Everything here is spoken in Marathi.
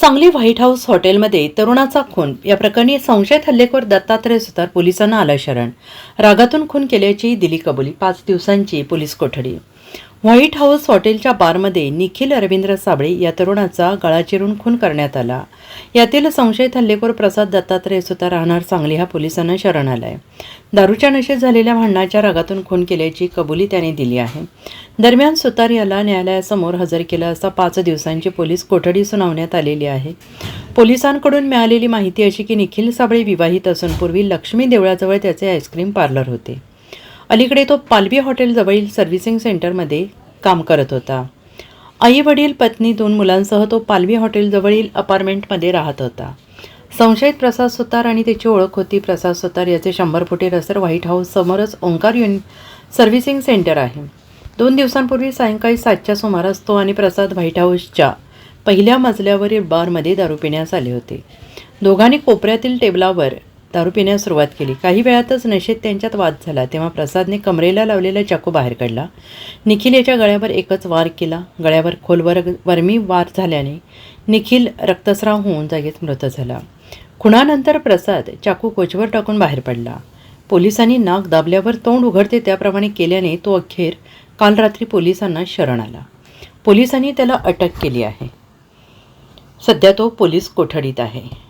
सांगली व्हाईट हाऊस हॉटेलमध्ये तरुणाचा खून. या प्रकरणी संशयित हल्लेखोर दत्तात्रय सुतार पोलिसांना आला शरण. रागातून खून केल्याची दिली कबुली. पाच दिवसांची पोलीस कोठडी. व्हाईट हाऊस हॉटेलच्या बारमध्ये निखिल रवींद्र साबळे या तरुणाचा गळा चिरून खून करण्यात आला. यातील संशयित हल्लेखोर प्रसाद दत्तात्रय सुतार राहणार सांगली हा पोलिसांना शरण आलाय दारूच्या नशेत झालेल्या भांडणाच्या रागातून खून केल्याची कबुली त्याने दिली आहे. दरम्यान सुतार याला न्यायालयासमोर हजर केलं असता पाच दिवसांची पोलीस कोठडी सुनावण्यात आलेली आहे. पोलिसांकडून मिळालेली माहिती अशी की निखिल साबळे विवाहित असून पूर्वी लक्ष्मी देवळाजवळ त्याचे आईस्क्रीम पार्लर होते. अलीकडे तो पालवी हॉटेलजवळील सर्व्हिसिंग सेंटरमध्ये काम करत होता. आई वडील पत्नी दोन मुलांसह तो पालवी हॉटेलजवळील अपार्टमेंटमध्ये राहत होता. संशयित प्रसाद सुतार आणि त्याची ओळख होती. प्रसाद सुतार याचे शंभर फुटी रसर व्हाईट हाऊस समोरच ओंकार युनि सर्व्हिसिंग सेंटर आहे. दोन दिवसांपूर्वी सायंकाळी सातच्या सुमारास तो आणि प्रसाद व्हाईट हाऊसच्या पहिल्या मजल्यावरील बारमध्ये दारू पिण्यास आले होते. दोघांनी कोपऱ्यातील टेबलावर दारू पिण्यास सुरुवात केली. काही वेळातच नशेत त्यांच्यात वाद झाला. तेव्हा प्रसादने कमरेला लावलेला चाकू बाहेर काढला. निखिल याच्या गळ्यावर एकच वार केला. गळ्यावर खोलवर वर्मी वार झाल्याने निखिल रक्तस्राव होऊन जागेत मृत झाला. खुणानंतर प्रसाद चाकू कोचवर टाकून बाहेर पडला. पोलिसांनी नाक दाबल्यावर तोंड उघडते त्याप्रमाणे केल्याने तो अखेर काल रात्री पोलिसांना शरण आला. पोलिसांनी त्याला अटक केली आहे. सध्या तो पोलीस कोठडीत आहे.